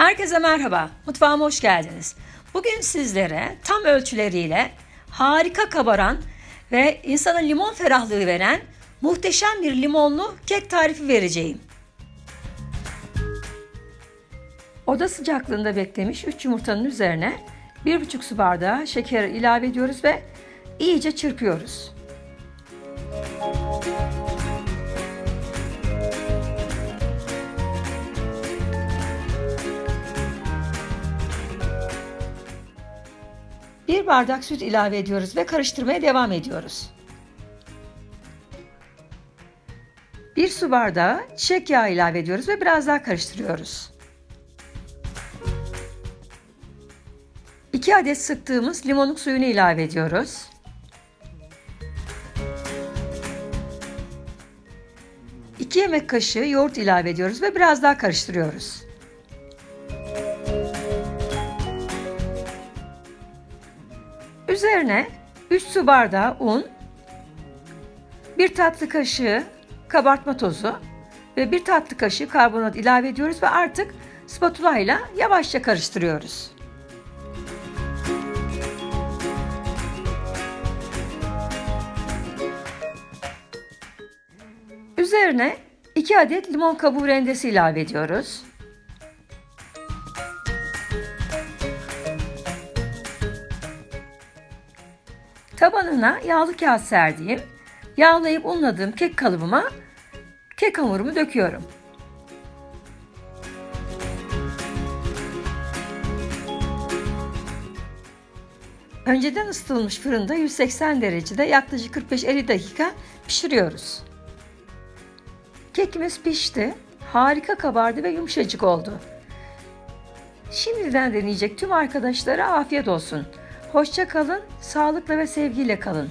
Herkese merhaba, mutfağıma hoş geldiniz. Bugün sizlere tam ölçüleriyle harika kabaran ve insana limon ferahlığı veren muhteşem bir limonlu kek tarifi vereceğim. Oda sıcaklığında beklemiş 3 yumurtanın üzerine 1,5 su bardağı şeker ilave ediyoruz ve iyice çırpıyoruz. Bir bardak süt ilave ediyoruz ve karıştırmaya devam ediyoruz. Bir su bardağı çiçek yağı ilave ediyoruz ve biraz daha karıştırıyoruz. 2 adet sıktığımız limonluk suyunu ilave ediyoruz. İki yemek kaşığı yoğurt ilave ediyoruz ve biraz daha karıştırıyoruz. Üzerine 3 su bardağı un, 1 tatlı kaşığı kabartma tozu ve 1 tatlı kaşığı karbonat ilave ediyoruz ve artık spatula ile yavaşça karıştırıyoruz. Üzerine 2 adet limon kabuğu rendesi ilave ediyoruz. Tabanına yağlı kağıt serdiğim, yağlayıp unladığım kek kalıbıma kek hamurumu döküyorum. Önceden ısıtılmış fırında 180 derecede yaklaşık 45-50 dakika pişiriyoruz. Kekimiz pişti. Harika kabardı ve yumuşacık oldu. Şimdiden deneyecek tüm arkadaşlara afiyet olsun. Hoşça kalın, sağlıkla ve sevgiyle kalın.